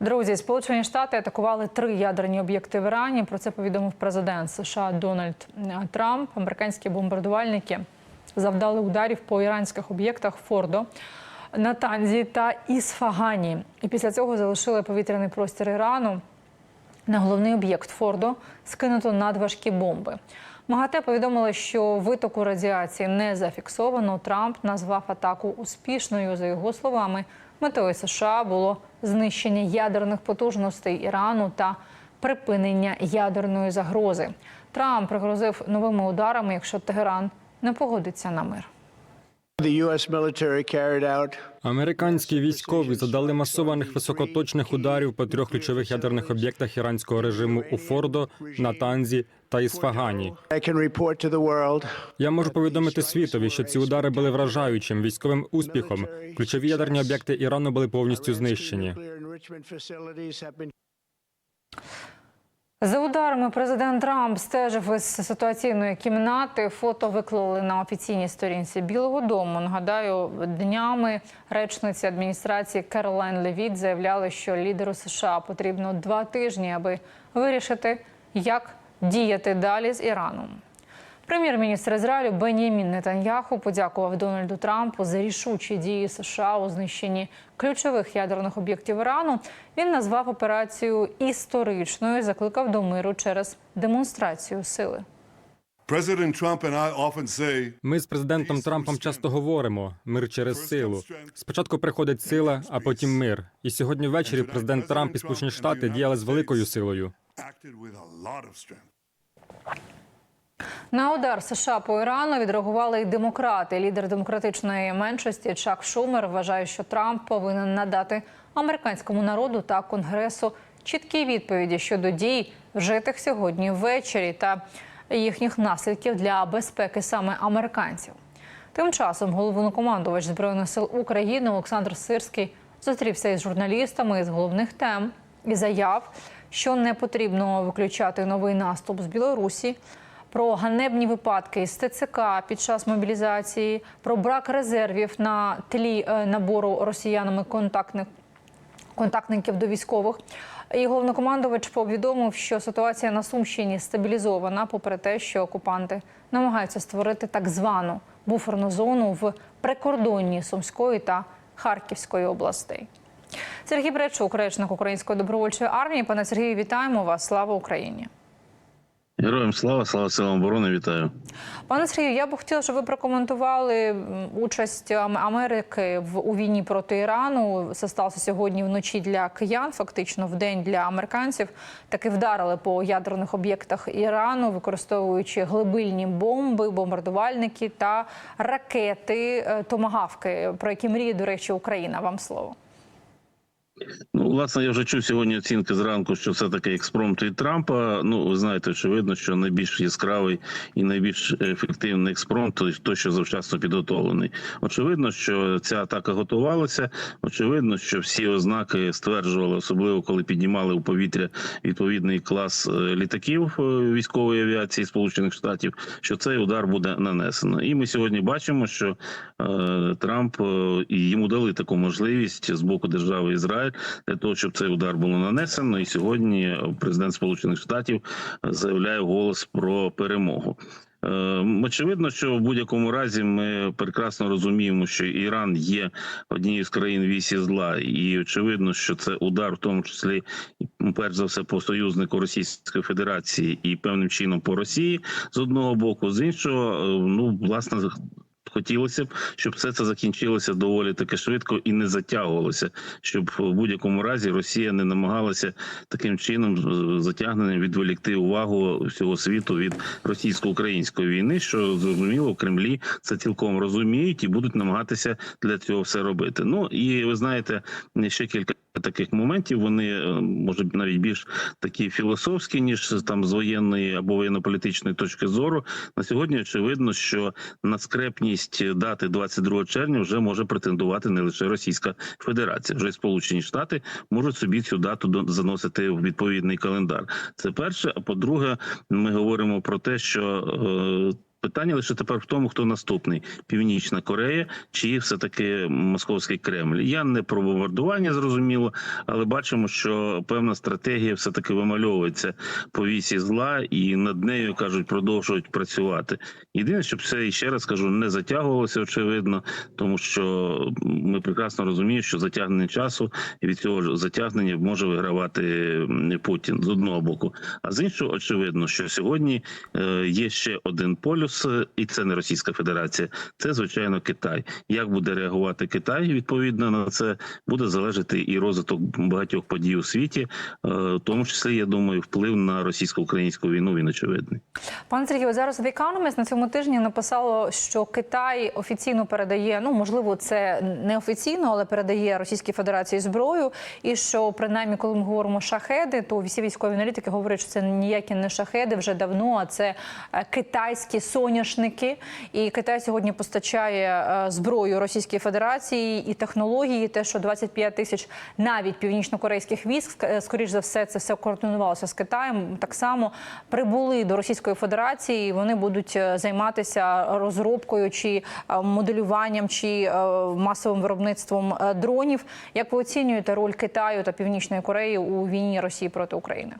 Друзі, Сполучені Штати атакували три ядерні об'єкти в Ірані. Про це повідомив президент США Дональд е, Трамп. Американські бомбардувальники завдали ударів по іранських об'єктах Фордо, Натанзі та Ісфагані. І після цього залишили повітряний простір Ірану. На головний об'єкт Фордо скинуто надважкі бомби. МАГАТЕ повідомили, що витоку радіації не зафіксовано. Трамп назвав атаку успішною. За його словами, метою США було знищення ядерних потужностей Ірану та припинення ядерної загрози. Трамп пригрозив новими ударами, якщо Тегеран не погодиться на мир. Американські військові задали масованих високоточних ударів по трьох ключових ядерних об'єктах іранського режиму у Фордо, Натанзі та Ісфагані. Я можу повідомити світові, що ці удари були вражаючим військовим успіхом. Ключові ядерні об'єкти Ірану були повністю знищені. За ударами президент Трамп стежив із ситуаційної кімнати. Фото виклали на офіційній сторінці Білого Дому. Нагадаю, днями речниці адміністрації Керолайн Левіт заявляли, що лідеру США потрібно два тижні, аби вирішити, як діяти далі з Іраном. Прем'єр-міністр Ізраїлю Бенімін Нетаньяху подякував Дональду Трампу за рішучі дії США у знищенні ключових ядерних об'єктів Ірану. Він назвав операцію історичною, і закликав до миру через демонстрацію сили. Ми з президентом Трампом часто говоримо мир через силу. Спочатку приходить сила, а потім мир. І сьогодні ввечері президент Трамп і Сполучені Штати діяли з великою силою. На удар США по Ірану відреагували й демократи. Лідер демократичної меншості Чак Шумер вважає, що Трамп повинен надати американському народу та конгресу чіткі відповіді щодо дій, вжитих сьогодні ввечері, та їхніх наслідків для безпеки саме американців. Тим часом головнокомандувач збройних сил України Олександр Сирський зустрівся із журналістами з головних тем і заяв, що не потрібно виключати новий наступ з Білорусі. Про ганебні випадки із ТЦК під час мобілізації, про брак резервів на тлі е, набору росіянами контактних контактників до військових. І головнокомандувач повідомив, що ситуація на Сумщині стабілізована, попри те, що окупанти намагаються створити так звану буферну зону в прикордонні Сумської та Харківської областей. Сергій Бречук, речник Української добровольчої армії. Пане Сергію, вітаємо вас! Слава Україні! Героям слава, слава силам оборони, вітаю. Пане Сергію, я б хотіла, щоб ви прокоментували участь Ам- Америки в у війні проти Ірану. Це сталося сьогодні вночі для киян, фактично в день для американців. Таки вдарили по ядерних об'єктах Ірану, використовуючи глибильні бомби, бомбардувальники та ракети е, томагавки, про які мріє, до речі, Україна. Вам слово. Ну, власне, я вже чув сьогодні оцінки зранку, що це таки експромт від Трампа. Ну, ви знаєте, очевидно, що найбільш яскравий і найбільш ефективний експромт той, що завчасно підготовлений. Очевидно, що ця атака готувалася. Очевидно, що всі ознаки стверджували, особливо коли піднімали у повітря відповідний клас е, літаків е, військової авіації Сполучених Штатів, що цей удар буде нанесено. І ми сьогодні бачимо, що е, Трамп е, йому дали таку можливість з боку держави Ізраїль для того, щоб цей удар було нанесено. І сьогодні президент Сполучених Штатів заявляє голос про перемогу. Е, Очевидно, що в будь-якому разі ми прекрасно розуміємо, що Іран є однією з країн вісі зла, і очевидно, що це удар, в тому числі перш за все по союзнику Російської Федерації і певним чином по Росії з одного боку, з іншого, е, ну власне. Хотілося б, щоб все це закінчилося доволі таки швидко і не затягувалося, щоб в будь-якому разі Росія не намагалася таким чином з- затягненням відволікти увагу всього світу від російсько-української війни, що зрозуміло Кремлі це цілком розуміють і будуть намагатися для цього все робити. Ну і ви знаєте, ще кілька. Таких моментів вони е, може навіть більш такі філософські, ніж там з воєнної або воєнно-політичної точки зору. На сьогодні очевидно, що на скрепність дати 22 червня вже може претендувати не лише Російська Федерація, вже й Сполучені Штати можуть собі цю дату заносити в відповідний календар. Це перше. А по-друге, ми говоримо про те, що. Питання лише тепер в тому, хто наступний: Північна Корея чи все таки Московський Кремль. Я не про бомбардування, зрозуміло, але бачимо, що певна стратегія все таки вимальовується по вісі зла, і над нею кажуть, продовжують працювати. Єдине, щоб це і ще раз кажу, не затягувалося, очевидно, тому що ми прекрасно розуміємо, що затягнення часу і від цього затягнення може вигравати Путін з одного боку. А з іншого, очевидно, що сьогодні е, є ще один полюс, е, і це не Російська Федерація, це звичайно Китай. Як буде реагувати Китай відповідно на це буде залежати і розвиток багатьох подій у світі, е, в тому числі я думаю, вплив на російсько-українську війну він очевидний. Пане Сергію, зараз The Economist на цьому тижні написало, що Китай офіційно передає, ну можливо, це не офіційно, але передає Російській Федерації зброю. І що принаймні, коли ми говоримо шахеди, то всі військові аналітики говорять, що це ніякі не шахеди вже давно, а це е, китайські соняшники. І Китай сьогодні постачає е, зброю Російській Федерації і технології. Те, що 25 тисяч навіть північнокорейських військ, е, скоріш за все, це все координувалося з Китаєм. Так само прибули до Російської Федерації. Вони будуть е, займатися розробкою чи моделюванням, чи масовим виробництвом дронів. Як ви оцінюєте роль Китаю та Північної Кореї у війні Росії проти України?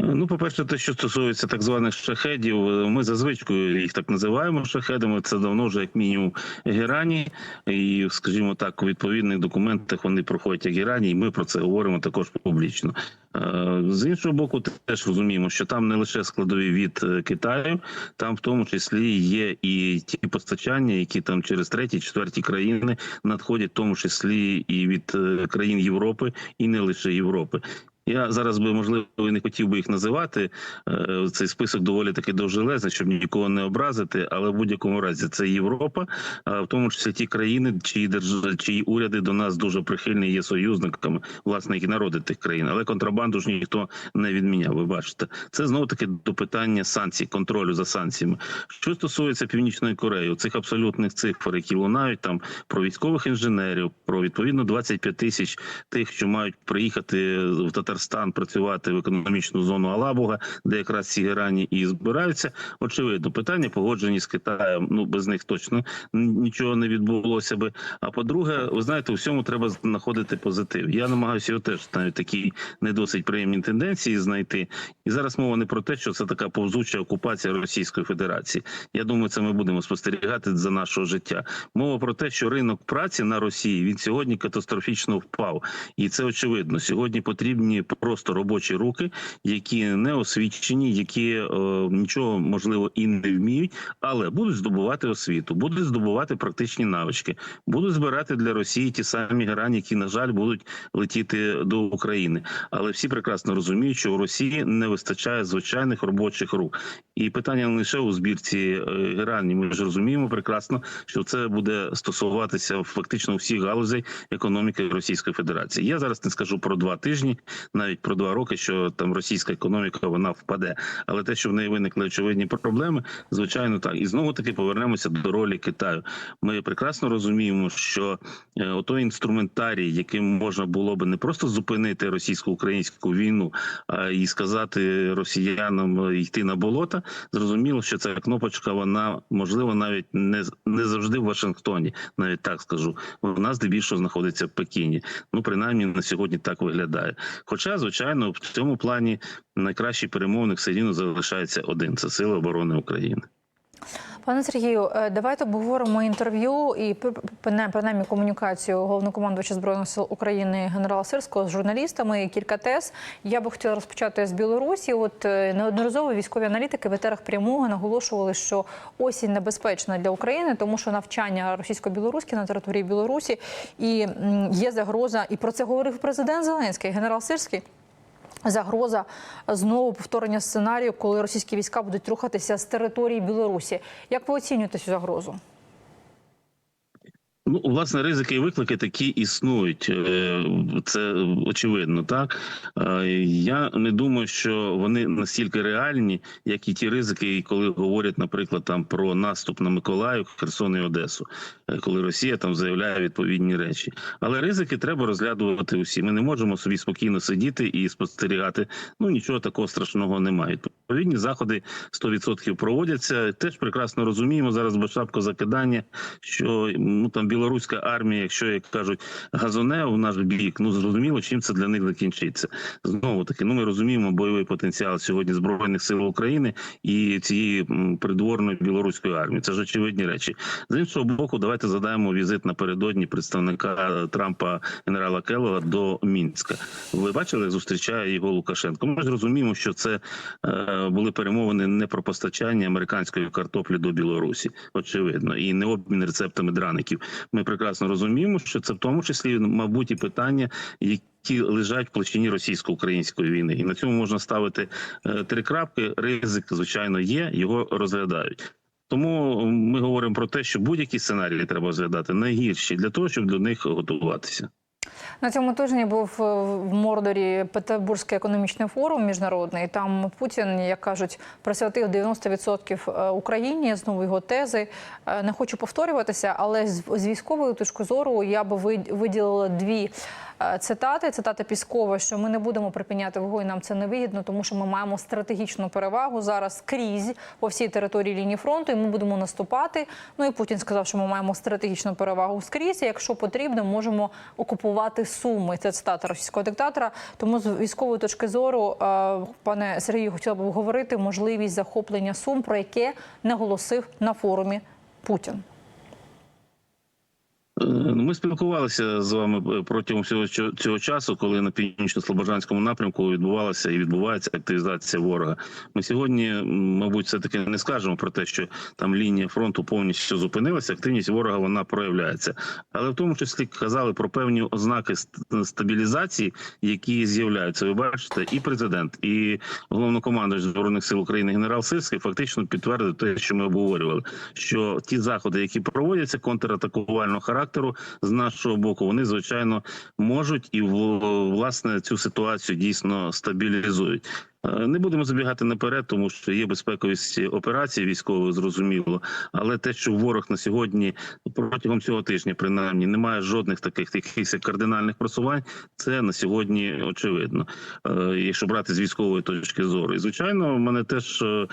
Ну, по-перше, те, що стосується так званих шахедів, е, ми за звичкою їх так називаємо шахедами. Це давно вже як мінімум герані, і скажімо так, у відповідних документах вони проходять як герані, і ми про це говоримо також публічно. Е, З іншого боку, теж розуміємо, що там не лише складові від е, Китаю, там в тому числі є і ті постачання, які там через треті, четверті країни надходять, в тому числі і від е, країн Європи, і не лише Європи. Я зараз би можливо не хотів би їх називати. Е, Цей список доволі таки довжелезний, щоб нікого не образити. Але в будь-якому разі це Європа, а в тому числі ті країни, чиї держави, чиї уряди до нас дуже прихильні є союзниками, власне, і народи тих країн. Але контрабанду ж ніхто не відміняв. Ви бачите, це знову таки до питання санкцій, контролю за санкціями. Що стосується північної Кореї, цих абсолютних цифр, які лунають там про військових інженерів, про відповідно 25 тисяч тих, що мають приїхати в Татарстан працювати в економічну зону Алабуга, де якраз ці герані і збираються. Очевидно, питання погоджені з Китаєм. Ну без них точно нічого не відбулося би. А по-друге, ви знаєте, у всьому треба знаходити позитив. Я намагаюся його теж навіть такі не досить приємні тенденції знайти. І зараз мова не про те, що це така повзуча окупація Російської Федерації. Я думаю, це ми будемо спостерігати за нашого життя. Мова про те, що ринок праці на Росії він сьогодні катастрофічно впав, і це очевидно. Сьогодні потрібні просто робочі руки, які не освічені, які е, нічого можливо і не вміють, але будуть здобувати освіту, будуть здобувати практичні навички, будуть збирати для Росії ті самі грані, які на жаль будуть летіти до України. Але всі прекрасно розуміють, що у Росії не вистачає звичайних робочих рук. І питання не лише у збірці е, герані. Ми ж розуміємо прекрасно, що це буде стосуватися фактично всіх галузей економіки Російської Федерації. Я зараз не скажу про два тижні, навіть про два роки, що там російська економіка вона впаде. Але те, що в неї виникли очевидні проблеми, звичайно, так і знову таки повернемося до ролі Китаю. Ми прекрасно розуміємо, що е, отой інструментарій, яким можна було би не просто зупинити російсько-українську війну, а і сказати росіянам е, йти на болота. Зрозуміло, що ця кнопочка, вона можливо навіть не не завжди в Вашингтоні, навіть так скажу. Вона здебільшого знаходиться в Пекіні. Ну принаймні на сьогодні так виглядає. Хоча, звичайно, в цьому плані найкращий перемовник все рівно залишається один це Сили оборони України. Пане Сергію, е, давайте обговоримо інтерв'ю і принаймні комунікацію головнокомандувача збройних сил України генерала Сирського з журналістами. Кілька тез. Я би хотіла розпочати з Білорусі. От е, неодноразово військові аналітики в етерах прямого наголошували, що осінь небезпечна для України, тому що навчання російсько-білоруське на території Білорусі і є загроза. І про це говорив президент Зеленський, генерал Сирський. Загроза знову повторення сценарію, коли російські війська будуть рухатися з території Білорусі. Як ви оцінюєте цю загрозу? Ну, власне, ризики і виклики такі існують. Е, Це очевидно, так Е, я не думаю, що вони настільки реальні, як і ті ризики, коли говорять, наприклад, там про наступ на Миколаїв, Херсон і Одесу, е, коли Росія там заявляє відповідні речі. Але ризики треба розглядувати усі. Ми не можемо собі спокійно сидіти і спостерігати. Ну нічого такого страшного немає. Відповідні заходи 100% проводяться. Теж прекрасно розуміємо зараз безшапко закидання, що ну там білоруська армія, якщо як кажуть, газоне в наш бік, ну зрозуміло, чим це для них закінчиться. Знову таки, ну ми розуміємо бойовий потенціал сьогодні збройних сил України і цієї придворної білоруської армії. Це ж очевидні речі. З іншого боку, давайте задаємо візит напередодні представника Трампа генерала Келлога до Мінська. Ви бачили, зустрічає його Лукашенко? Ми ж розуміємо, що це е, були перемовини не про постачання американської картоплі до Білорусі, очевидно, і не обмін рецептами драників. Ми прекрасно розуміємо, що це в тому числі, мабуть, і питання, які лежать в площині російсько-української війни, і на цьому можна ставити е, три крапки. Ризик, звичайно, є, його розглядають. Тому ми говоримо про те, що будь-які сценарії треба розглядати найгірші для того, щоб до них готуватися. На цьому тижні був е, в Мордорі Петербурзький економічний форум міжнародний. Там Путін, як кажуть, присвятив 90% е, Україні. Знову його тези. Е, Не хочу повторюватися, але з військової точки зору я би вид- виділила дві. Е, Цитати, цитата Піскова, що ми не будемо припиняти вогонь, нам це не вигідно, тому що ми маємо стратегічну перевагу зараз крізь по всій території лінії фронту, і ми будемо наступати. Ну і Путін сказав, що ми маємо стратегічну перевагу скрізь. і Якщо потрібно, можемо окупувати Суми. Це цитата російського диктатора. Тому з військової точки зору, е, пане Сергію, хотіла б говорити можливість захоплення Сум, про яке наголосив на форумі Путін. Е, ну, Ми спілкувалися з вами е, протягом всього цього часу, коли на північно-слобожанському напрямку відбувалася і відбувається активізація ворога. Ми сьогодні, мабуть, все таки не скажемо про те, що там лінія фронту повністю зупинилася. Активність ворога вона проявляється, але в тому числі казали про певні ознаки стабілізації, які з'являються. Ви бачите, і президент, і головнокомандуючий збройних сил України генерал Сирський фактично підтвердив те, що ми обговорювали, що ті заходи, які проводяться контратакувального характеру з нашого боку, вони звичайно можуть і власне цю ситуацію дійсно стабілізують. Е, Не будемо забігати наперед, тому що є безпековість операції військової, зрозуміло. Але те, що ворог на сьогодні протягом цього тижня, принаймні, немає жодних таких якихось кардинальних просувань, це на сьогодні очевидно. Е, Якщо брати з військової точки зору, і звичайно, мене теж е,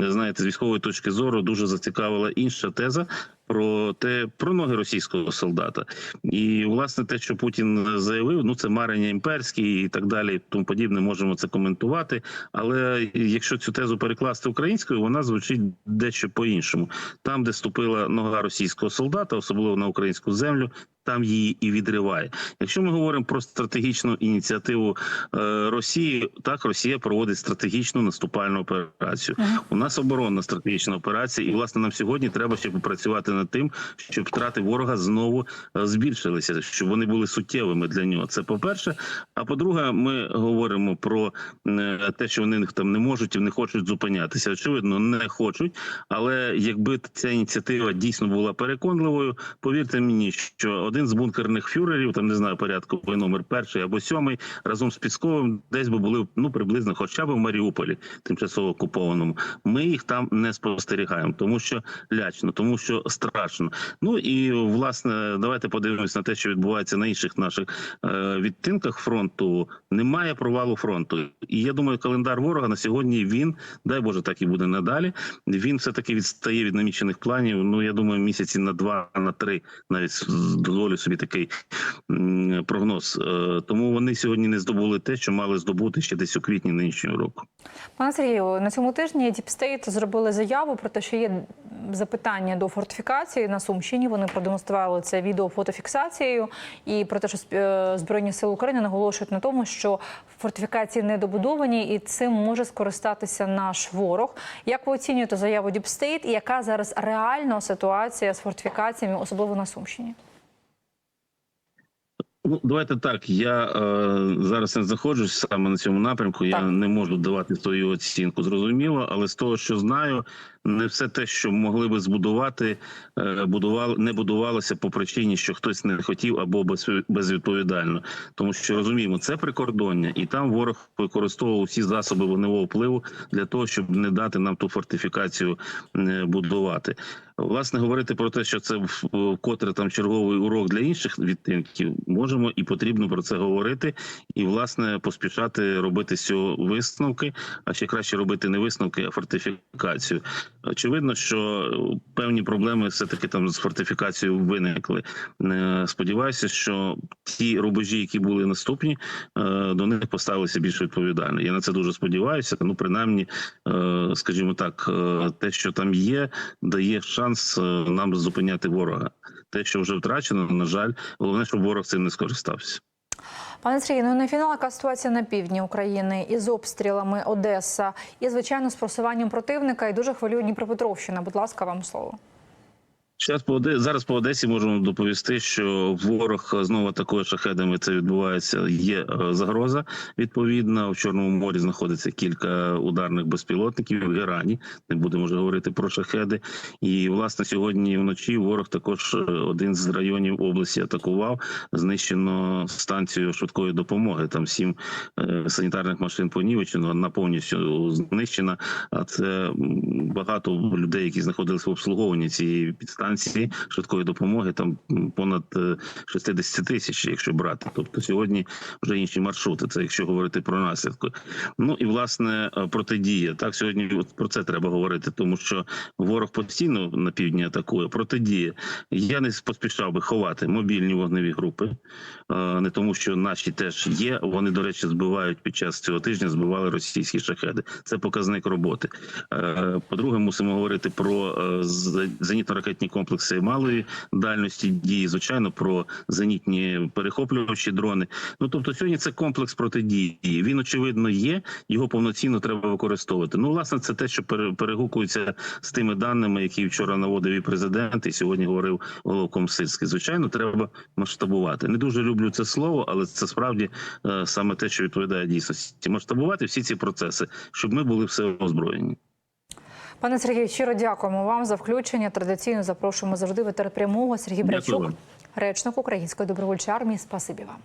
знаєте, з військової точки зору дуже зацікавила інша теза. Про те про ноги російського солдата, і власне те, що Путін заявив, ну це марення імперські і так далі, тому подібне, можемо це коментувати. Але якщо цю тезу перекласти українською, вона звучить дещо по-іншому. Там, де ступила нога російського солдата, особливо на українську землю. Там її і відриває. Якщо ми говоримо про стратегічну ініціативу е, Росії, так Росія проводить стратегічну наступальну операцію. У нас оборонна стратегічна операція, і власне нам сьогодні треба ще попрацювати над тим, щоб втрати ворога знову е, збільшилися, щоб вони були суттєвими для нього. Це по перше. А по-друге, ми говоримо про е, те, що вони там не можуть і не хочуть зупинятися. Очевидно, не хочуть. Але якби ця ініціатива дійсно була переконливою, повірте мені, що один з бункерних фюрерів, там не знаю, порядковий номер перший або сьомий, разом з Пісковим, десь би були ну приблизно, хоча б в Маріуполі, тимчасово окупованому. Ми їх там не спостерігаємо, тому що лячно, тому що страшно. Ну і власне, давайте подивимось на те, що відбувається на інших наших е, відтинках фронту. Немає провалу фронту. І я думаю, календар ворога на сьогодні він, дай Боже, так і буде надалі. Він все таки відстає від намічених планів. Ну я думаю, місяці на два, на три, навіть дозволю собі такий прогноз. Е, Тому вони сьогодні не здобули те, що мали здобути ще десь у квітні нинішнього року. Пане Сергію, на цьому тижні Діпстейт зробили заяву про те, що є запитання до фортифікації на Сумщині. Вони продемонстрували це відео фотофіксацією і про те, що е, Збройні сили України наголошують на тому, що фортифікації недобудовані, і цим може скористатися наш ворог. Як ви оцінюєте заяву Діпстейт і яка зараз реальна ситуація з фортифікаціями, особливо на Сумщині? Ну, давайте так. Я е, зараз не знаходжусь саме на цьому напрямку. Я не можу давати свою оцінку. Зрозуміло, але з того, що знаю, не все те, що могли би збудувати, е, будували не будувалося по причині, що хтось не хотів або без, безвідповідально. Тому що розуміємо, це прикордоння, і там ворог використовував всі засоби вогневого впливу для того, щоб не дати нам ту фортифікацію е, будувати. Власне, говорити про те, що це вкотре там черговий урок для інших відтинків, можемо і потрібно про це говорити, і власне поспішати робити з цього висновки, а ще краще робити не висновки, а фортифікацію. Очевидно, що певні проблеми все таки там з фортифікацією виникли. Е, Сподіваюся, що ті рубежі, які були наступні, е, до них поставилися більш відповідально. Я на це дуже сподіваюся. Ну, принаймні, е, скажімо так, е, те, що там є, дає шанс е, нам зупиняти ворога. Те, що вже втрачено, на жаль, головне, щоб ворог цим не скористався. Пане Сергій, ну на фінал яка ситуація на півдні України із обстрілами Одеса і звичайно з просуванням противника. І дуже хвилює Дніпропетровщина. Будь ласка, вам слово. Зараз по Оде- зараз по Одесі можемо доповісти, що ворог знову атакує шахедами. Це відбувається. Є е, загроза. Відповідно, в Чорному морі знаходиться кілька ударних безпілотників в Ірані. Не будемо вже говорити про шахеди. І власне сьогодні вночі ворог також е, один з районів області атакував. Знищено станцію швидкої допомоги. Там сім е, санітарних машин понівечено, одна повністю знищена. А це багато людей, які знаходилися в обслуговуванні цієї підстанції швидкої допомоги. Там понад е, 60 тисяч, якщо брати. Тобто сьогодні вже інші маршрути. Це якщо говорити про наслідки. Ну і власне е, протидія. Так сьогодні про це треба говорити, тому що ворог постійно на півдні атакує. Протидія. Я не поспішав би ховати мобільні вогневі групи, е, не тому, що наші теж є. Вони, до речі, збивають під час цього тижня, збивали російські шахеди. Це показник роботи. Е, По-друге, мусимо говорити про е, зенітно-ракетні комплекси малої дальності дії, звичайно, про зенітні перехоплювачі дрони. Ну тобто, сьогодні це комплекс протидії. Він очевидно є. Його повноцінно треба використовувати. Ну, власне, це те, що пере- перегукується з тими даними, які вчора наводив і президент, і сьогодні говорив головком Сильський. Звичайно, треба масштабувати. Не дуже люблю це слово, але це справді е, саме те, що відповідає дійсності. Масштабувати всі ці процеси, щоб ми були все озброєні. Пане Сергію, щиро дякуємо вам за включення. Традиційно запрошуємо завжди ветер прямого. Сергій Брячук, речник Української добровольчої армії. Спасибі вам.